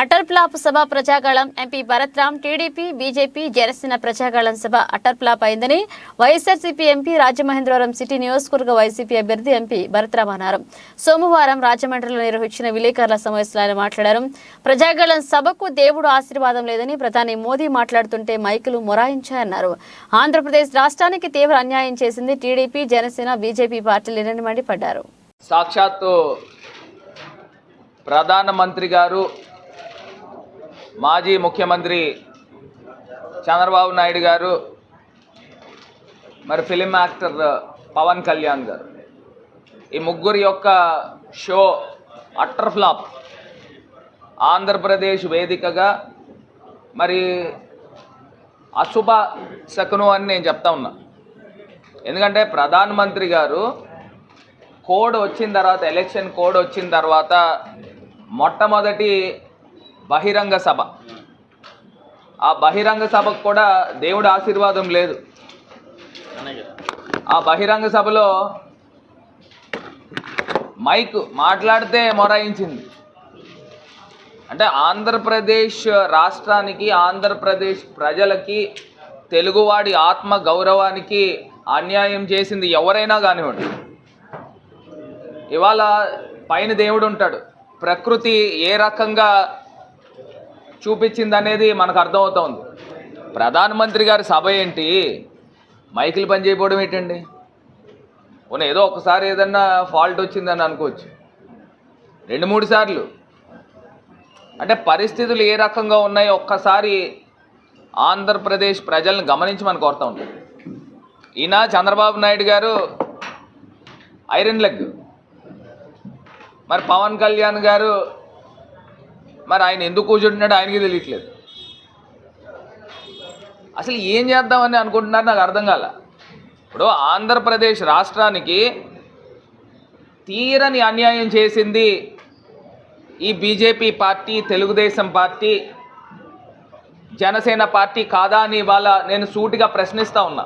Atal flop సభ Prajagalam MP Bharatram TDP BJP Janasena Prajagalam సభ utter flop అయిందని YSRCP MP Rajamahendravaram city నియోజకవర్గ YCP అభ్యర్థి MP Bharatram అన్నారు. సోమవారం రాజమండ్రిలో నిర్వహించిన విలేకరుల సమావేశంలో ఆయన మాట్లాడారు. ప్రజాగళం సభకు దేవుడు ఆశీర్వాదం లేదని ప్రధాని మోదీ మాట్లాడుతుంటే మైకులు మొరాయించాయన్నారు. ఆంధ్రప్రదేశ్ రాష్ట్రానికి తీవ్ర అన్యాయం చేసింది టీడీపీ జనసేన బీజేపీ పార్టీలేనని మండిపడ్డారు. సాక్షాత్తు ప్రధానమంత్రి గారు మాజీ ముఖ్యమంత్రి చంద్రబాబు నాయుడు గారు మరి ఫిలిం యాక్టర్ పవన్ కళ్యాణ్ గారు. ఈ ముగ్గురు యొక్క షో అట్టర్ ఫ్లాప్. ఆంధ్రప్రదేశ్ వేదికగా మరి అశుభ శకును అని నేను చెప్తా ఉన్నా. ఎందుకంటే ప్రధానమంత్రి గారు కోడ్ వచ్చిన తర్వాత ఎలక్షన్ కోడ్ వచ్చిన తర్వాత మొట్టమొదటి బహిరంగ సభ. ఆ బహిరంగ సభకు కూడా దేవుడి ఆశీర్వాదం లేదు. ఆ బహిరంగ సభలో మైక్ మాట్లాడితే మొరాయించింది. అంటే ఆంధ్రప్రదేశ్ రాష్ట్రానికి ఆంధ్రప్రదేశ్ ప్రజలకి తెలుగువాడి ఆత్మ గౌరవానికి అన్యాయం చేసింది ఎవరైనా కానివ్వండి. ఇవాళ పైన దేవుడు ఉంటాడు. ప్రకృతి ఏ రకంగా చూపించింది అనేది మనకు అర్థమవుతోంది. ప్రధానమంత్రి గారి సభ ఏంటి? మైకులు పని చేయకపోవడం ఏంటండి? పోనీ ఏదో ఒకసారి ఏదన్నా ఫాల్ట్ వచ్చిందని అనుకోవచ్చు. రెండు మూడు సార్లు. అంటే పరిస్థితులు ఏ రకంగా ఉన్నాయో ఒక్కసారి ఆంధ్రప్రదేశ్ ప్రజలను గమనించి మనం కోరుతూ ఉంటాం. ఈయన చంద్రబాబు నాయుడు గారు ఐరన్ లెగ్. మరి పవన్ కళ్యాణ్ గారు మరి ఆయన ఎందుకు కూర్చుంటున్నాడు ఆయనకి తెలియట్లేదు. అసలు ఏం చేద్దామని అనుకుంటున్నారు నాకు అర్థం కాల. ఇప్పుడు ఆంధ్రప్రదేశ్ రాష్ట్రానికి తీరని అన్యాయం చేసింది ఈ BJP party Telugudesam party Janasena party కాదా అని ఇవాళ నేను సూటిగా ప్రశ్నిస్తూ ఉన్నా.